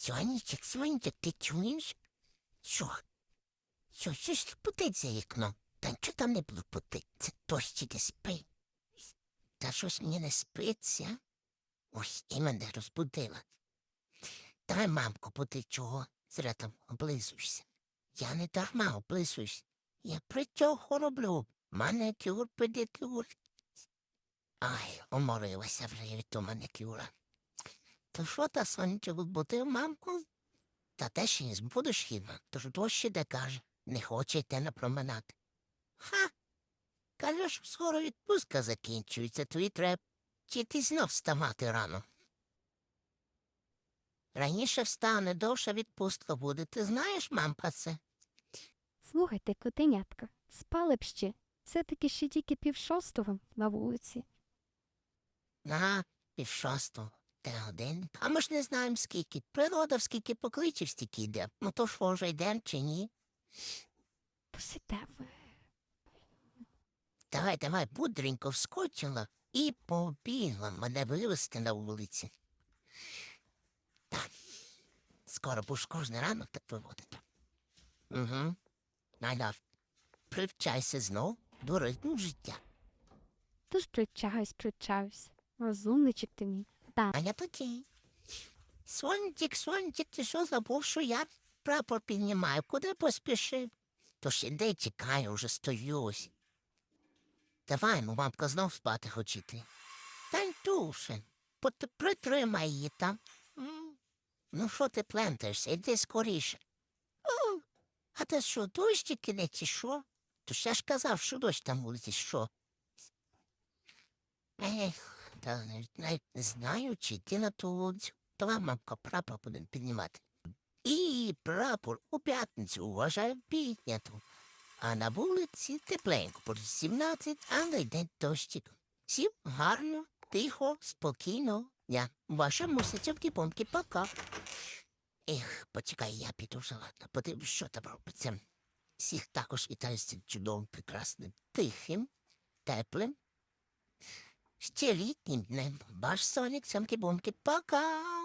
Сонечек, сонечек, ти чуєш? Що? Що, що ж путить за вікном? Та нічого там не було путить, це дощ іде спи. Та щось мені не спиться. Ось і мене розбудила. Давай, мамко, поти чого? Зря там облизуєшся. Я не дарма облизуюсь. Я при цього роблю. Маникюр, педикюр. Ай, уморилася вже від того маникюра. То що та сонечок будив мамку? Та те ще не збудеш хіба, тож дощ іде каже, не хоче йти на променад. Ха. Каже, що скоро відпустка закінчується, то і треба чи ти знов вставати рано. Раніше встане, довша відпустка буде. Ти знаєш, мампа, це? Слухайте, котенятка, спали б ще. Все-таки ще тільки пів шостого на вулиці. На, пів шостого. Та годин. А ми ж не знаємо скільки. Природа в скільки покличів, стільки йде. Ну то що вже йдем чи ні? Посите ви. Давай, давай, будренько вскочила і побігла мене вивезти на вулиці. Так, скоро будеш кожен ранок так виводити. Угу. Найдав. Привчайся знов до ритму життя. Тож причаюсь, причаюсь. Розумничок ти мій. Так, А я такий. Сонтик, сонтик, ти що забув, що я прапор піднімаю? Куди поспішив? Тож іди чекаю, вже стою ось. Давай, ну, мамка, знов спати хочете. Тантюше, притримай її там. Ну, що ти плентаєшся? Іди скоріше. О, а ти що, дощ кине чи що? То ж ж казав, що дощ там вулиці, що? Ех, та навіть, не знаю, чи йти на ту вулицю. Давай, мамка, прапор будемо піднімати. І прапор у п'ятницю вважаю підняту. А на вулиці тепленько, по 17, але йде дощик. Всім гарно, тихо, спокійно. Я ваша мусиця в діпомки пока. Ех, почекай, я піду вже ладно, подивлюсь, що там робиться. Всіх також вітаю з цим чудовим, прекрасним, тихим, теплим, ще літнім днем. Ваш Сонік, самки-бомки, пока!